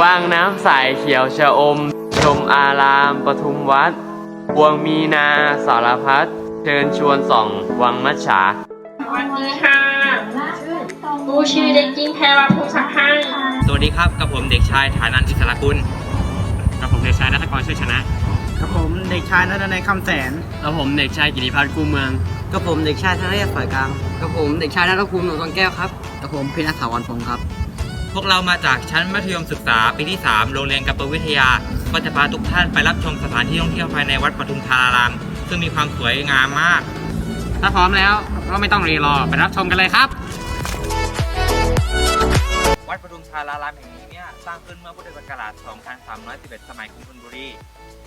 ว่างน้ำใสเขียวชะอม ชมอารามปทุมวัดพวงมีนาสารพัดเชิญชวนส่อง วังมัจฉาสวัสดีค่ะกูชื่อเด็กหญิงแพรวภูสักพันธ์สวัสดีครับกับผมเด็กชายฐานันอิสระกุลกับผมเด็กชายนัทกรช่วยชนะครับผมเด็กชายนัทนัยคำแสนแล้วผมเด็กชายกิติพัฒน์กู้เมืองกับผมเด็กชายธนเรศฝ่ายกลางกับผมเด็กชายนัทภูมิหนูทองแก้วครับกับผมพินัทถาวรพงศ์ครับ พวกเรามาจากชั้นมัธยมศึกษาปีที่ 3 โรงเรียนกัปปวิทยา ก็จะพาทุกท่านไปรับชมสถานที่ท่องเที่ยวภายในวัดปทุมธาราราม ซึ่งมีความสวยงามมาก ถ้าพร้อมแล้วก็ไม่ต้องรีรอไปรับชมกันเลยครับ วัดปทุมธารารามแห่งนี้เนี่ยสร้างขึ้นเมื่อพุทธศักราช 2311 สมัยกรุงธนบุรี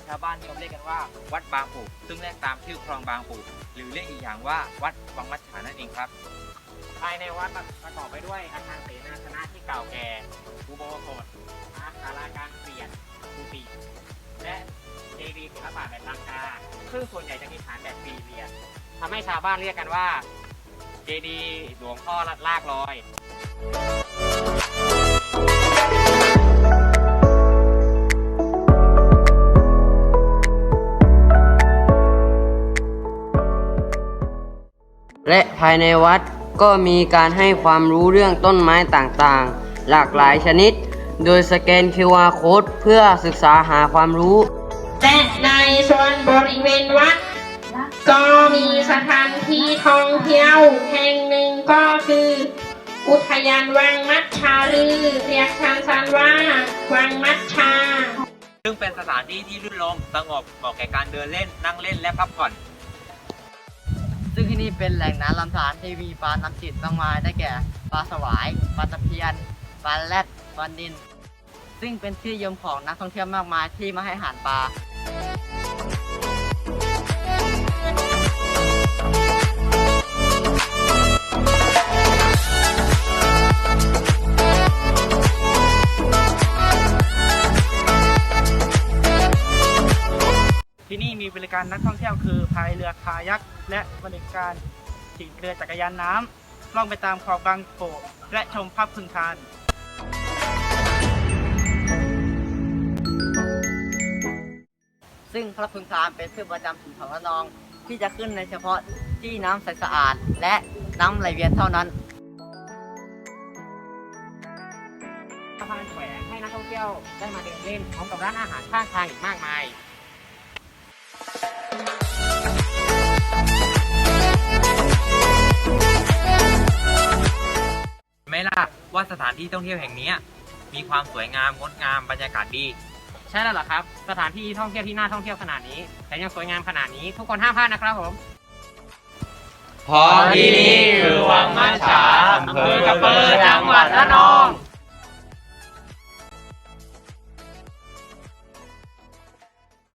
ชาวบ้านนิยมเรียกกันว่าวัดบางปูซึ่งเรียกตามชื่อคลองบางปูหรือเรียกอีกอย่างว่าวัดวังมัจฉานั่นเองครับ ภายในวัดประกอบไปด้วยอาคารเสนาสนะที่เก่าแก่อุโบสถอาคาราการเปลี่ยนกุฏิและเจดีย์ศิลปะแบบลังกาซึ่งส่วนใหญ่จะมีฐานแบบสี่เหลี่ยมทำให้ชาวบ้านเรียกกันว่า เจดีย์หลวงพ่อลากลอยและภายในวัด ก็มีการให้ความรู้เรื่องต้นไม้ต่างๆ หลากหลายชนิด โดยสแกน QR Code เพื่อศึกษาหาความรู้และในส่วนบริเวณวัด ก็มีสถานที่ท่องเที่ยวแห่งหนึ่งก็คือ อุทยานวังมัชชาหรือเรียกสั้นๆว่า วังมัชชา ซึ่งเป็นสถานที่ที่รื่นรมสงบเหมาะแก่การเดินเล่นนั่งเล่นและพักผ่อนซึ่ง ที่นี่เป็นแหล่งน้ำลำธารที่มีปลาน้ำจืดมากมายได้แก่ปลาสวาย ปลาตะเพียน ปลาแรดปลานิน ซึ่งเป็นที่ยมของนักท่องเที่ยวมากมายที่มาให้อาหารปลา บริการนักท่องเที่ยวคือพายเรือคายักและบริการขี่เรือจักรยานน้ำล่องไปตามคลองบางโปและชมภาพพึงทานซึ่งพระพึงทานเป็นพืชประจำถิ่นของระนอง ที่จะขึ้นในเฉพาะที่น้ำใสสะอาด และน้ำไหลเวียนเท่านั้นสะพานแขวงให้นักท่องเที่ยวได้มาเดินเล่นพร้อมกับร้านอาหารข้างทางอีกมากมาย ว่าสถานที่ท่องเที่ยวแห่งนี้มีความสวยงามงดงามบรรยากาศดี ใช่แล้วเหรอครับ สถานที่ท่องเที่ยวที่น่าท่องเที่ยวขนาดนี้แถมยังสวยงามขนาดนี้ ทุกคนห้ามพลาดนะครับผมพอที่นี่คือวังมัจฉาอำเภอกระเปิดจังหวัดระนอง